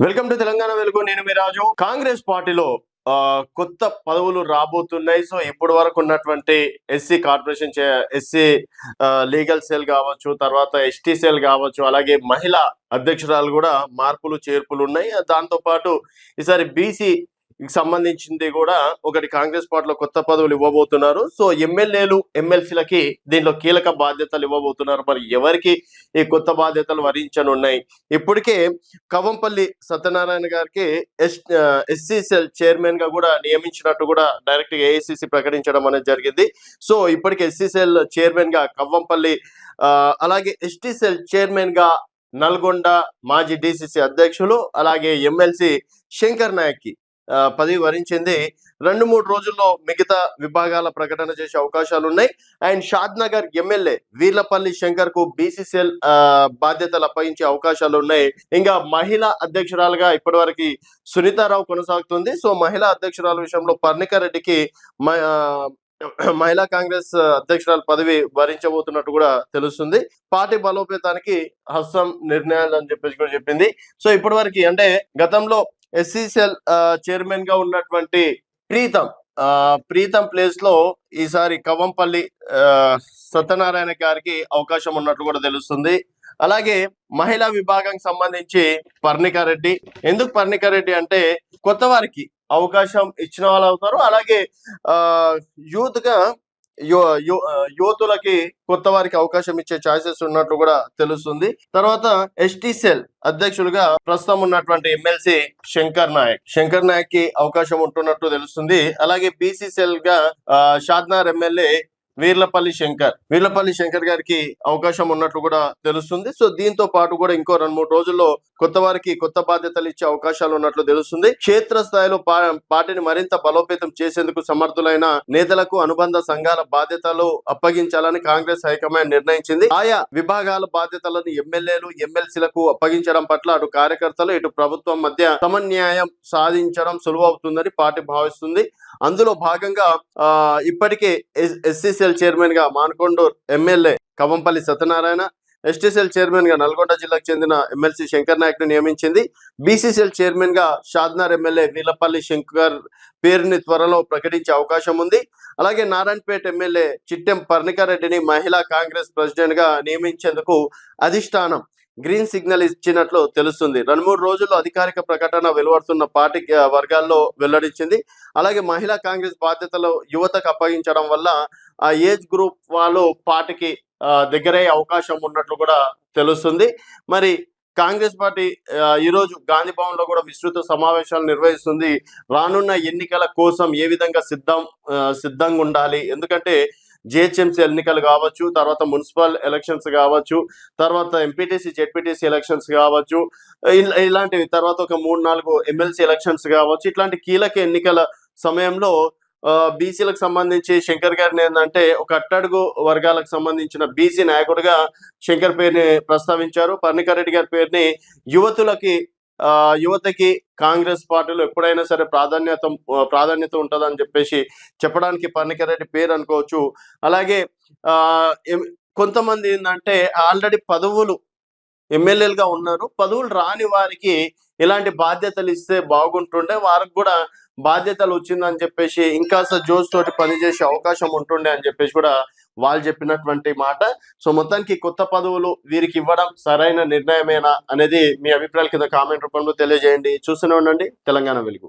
Welcome to Telangana వెలుగు. నేను మీ రాజు. కాంగ్రెస్ పార్టీలో ఆ, కొత్త పదవులు రాబోతున్నాయి. సో ఇప్పటి వరకు ఉన్నటువంటి SC corporation SC legal cell కావచ్చు తర్వాత ఎస్టీ సెల్ కావచ్చు అలాగే మహిళా అధ్యక్షురాలు కూడా మార్పులు చేర్పులు ఉన్నాయి. దాంతో పాటు ఈసారి బీసీ సంబంధించింది కూడా ఒకటి కాంగ్రెస్ పార్టీలో కొత్త పదవులు ఇవ్వబోతున్నారు. సో ఎమ్మెల్యేలు ఎమ్మెల్సీలకి దీనిలో కీలక బాధ్యతలు ఇవ్వబోతున్నారు. మరి ఎవరికి ఈ కొత్త బాధ్యతలు వరించనున్నాయి? ఇప్పటికే కవంపల్లి సత్యనారాయణ గారికి ఎస్ ఎస్సీసీఎల్ చైర్మన్గా కూడా నియమించినట్టు కూడా డైరెక్ట్గా ఏఐసిసి ప్రకటించడం అనేది జరిగింది. సో ఇప్పటికి ఎస్సీసీఎల్ చైర్మన్గా కవ్వంపల్లి అలాగే ఎస్టీసీఎల్ చైర్మన్గా నల్గొండ మాజీ డిసిసి అధ్యక్షులు అలాగే ఎమ్మెల్సీ శంకర్ నాయక్కి పదవి వరించింది. రెండు మూడు రోజుల్లో మిగతా విభాగాల ప్రకటన చేసే అవకాశాలు ఉన్నాయి and Shad Nagar MLA Veerlapalli శంకర్కు బీసీసీఎల్ బాధ్యతలు అప్పగించే అవకాశాలు ఉన్నాయి ఇంకా మహిళా అధ్యక్షురాలుగా ఇప్పటివరకు సునీతారావు కొనసాగుతుంది. సో మహిళా అధ్యక్షురాల విషయంలో పర్ణికర్ రెడ్డికి మ- మహిళా కాంగ్రెస్ అధ్యక్షురాలు పదవి వరించబోతున్నట్టు కూడా తెలుస్తుంది. పార్టీ బలోపేతానికి హస్తం నిర్ణయాలు అని చెప్పేసి కూడా చెప్పింది. సో ఇప్పటి వరకు అంటే గతంలో ఎస్సీసీఎల్ చైర్మన్గా ఉన్నటువంటి ప్రీతం ఆ, ప్రీతం ప్లేస్లో ఈసారి కవంపల్లి ఆ, సత్యనారాయణ గారికి అవకాశం ఉన్నట్లు కూడా తెలుస్తుంది. అలాగే మహిళా విభాగానికి సంబంధించి పర్ణికారెడ్డి ఎందుకు పర్ణికారెడ్డి అంటే కొత్త వారికి అవకాశం ఇచ్చిన వాళ్ళు అవుతారు. అలాగే ఆ యూత్గా యువతులకి కొత్త వారికి అవకాశం ఇచ్చే ఛాయిసెస్ ఉన్నట్లు కూడా తెలుస్తుంది. తర్వాత ఎస్టీ సెల్ అధ్యక్షులుగా ప్రస్తుతం ఉన్నటువంటి ఎమ్మెల్సీ శంకర్ నాయక్. శంకర్ నాయక్కి అవకాశం ఉంటున్నట్టు తెలుస్తుంది. అలాగే బీసీ సెల్గా ఆ, షాద్నార్ ఎమ్మెల్యే వీర్లపల్లి శంకర్. వీర్లపల్లి శంకర్ గారికి అవకాశం ఉన్నట్లు కూడా తెలుస్తుంది. సో దీంతో పాటు కూడా ఇంకో రెండు మూడు రోజుల్లో కొత్త వారికి కొత్త బాధ్యతలు ఇచ్చే అవకాశాలు ఉన్నట్లు తెలుస్తుంది. క్షేత్ర స్థాయిలో పార్టీని మరింత బలోపేతం చేసేందుకు సమర్థులైన నేతలకు అనుబంధ సంఘాల బాధ్యతలు అప్పగించాలని కాంగ్రెస్ హైకమాండ్ నిర్ణయించింది. ఆయా విభాగాల బాధ్యతలను ఎమ్మెల్యేలు ఎమ్మెల్సీలకు అప్పగించడం పట్ల అటు కార్యకర్తలు ఇటు ప్రభుత్వం మధ్య సమన్యాయం సాధించడం సులువవుతుందని పార్టీ భావిస్తుంది. అందులో భాగంగా ఆ, ఇప్పటికే ఎస్సీసీఎల్ చైర్మన్గా మానకొండూర్ ఎమ్మెల్యే కవంపల్లి సత్యనారాయణ ఎస్టీసీఎల్ చైర్మన్గా నల్గొండ జిల్లాకు చెందిన ఎమ్మెల్సీ శంకర్ నాయక్ నియమించింది. బీసీసీఎల్ చైర్మన్గా షాద్నార్ ఎమ్మెల్యే వీలపల్లి శంకర్ పేరుని త్వరలో ప్రకటించే అవకాశం ఉంది. అలాగే నారాయణపేట ఎమ్మెల్యే చిట్టెం పర్ణికారెడ్డిని మహిళా కాంగ్రెస్ ప్రెసిడెంట్గా నియమించేందుకు అధిష్టానం గ్రీన్ సిగ్నల్ ఇచ్చినట్లు తెలుస్తుంది. రెండు మూడు రోజుల్లో అధికారిక ప్రకటన వెలువడుతున్న పార్టీ వర్గాల్లో వెల్లడించింది. అలాగే మహిళా కాంగ్రెస్ బాధ్యతలు యువతకు అప్పగించడం వల్ల ఆ ఏజ్ గ్రూప్ వాళ్ళు పార్టీకి దగ్గరయ్యే అవకాశం ఉన్నట్లు కూడా తెలుస్తుంది. మరి కాంగ్రెస్ పార్టీ ఈరోజు ఈ రోజు గాంధీ భవన్లో కూడా విస్తృత సమావేశాలు నిర్వహిస్తుంది. రానున్న ఎన్నికల కోసం ఏ విధంగా సిద్ధం సిద్ధంగా ఉండాలి? ఎందుకంటే జిహెచ్ఎంసీ ఎన్నికలు కావచ్చు తర్వాత మున్సిపల్ ఎలక్షన్స్ కావచ్చు తర్వాత ఎంపీటీసీ జెడ్పీటీసీ ఎలక్షన్స్ కావచ్చు ఇల్- ఇలాంటివి. తర్వాత ఒక మూడు నాలుగు ఎమ్మెల్సీ ఎలక్షన్స్ కావచ్చు. ఇట్లాంటి కీలక ఎన్నికల సమయంలో బీసీలకు సంబంధించి శంకర్ గారిని ఏంటంటే ఒక అట్టడుగు వర్గాలకు సంబంధించిన బీసీ నాయకుడిగా శంకర్ పేరుని ప్రస్తావించారు. పర్ణికారెడ్డి గారి పేరుని యువతులకి యువతకి కాంగ్రెస్ పార్టీలో ఎప్పుడైనా సరే ప్రాధాన్యత ప్రాధాన్యత ఉంటుందని చెప్పేసి చెప్పడానికి పర్ణికారెడ్డి పేరు అనుకోవచ్చు. అలాగే ఆ కొంతమంది ఏంటంటే ఆల్రెడీ పదవులు ఎమ్మెల్యేలుగా ఉన్నారు. పదవులు రాని వారికి ఇలాంటి బాధ్యతలు ఇస్తే బాగుంటుండే. వారికి కూడా బాధ్యతలు వచ్చిందని చెప్పేసి ఇంకాస్త జోష్ తోటి పనిచేసే అవకాశం ఉంటుండే అని చెప్పేసి కూడా వాళ్ళు చెప్పినటువంటి మాట. సో మొత్తానికి కొత్త పదవులు వీరికి ఇవ్వడం సరైన నిర్ణయమేనా అనేది మీ అభిప్రాయాల కింద కామెంట్ రూపంలో తెలియజేయండి. చూస్తూనే ఉండండి. తెలంగాణ వెలుగు.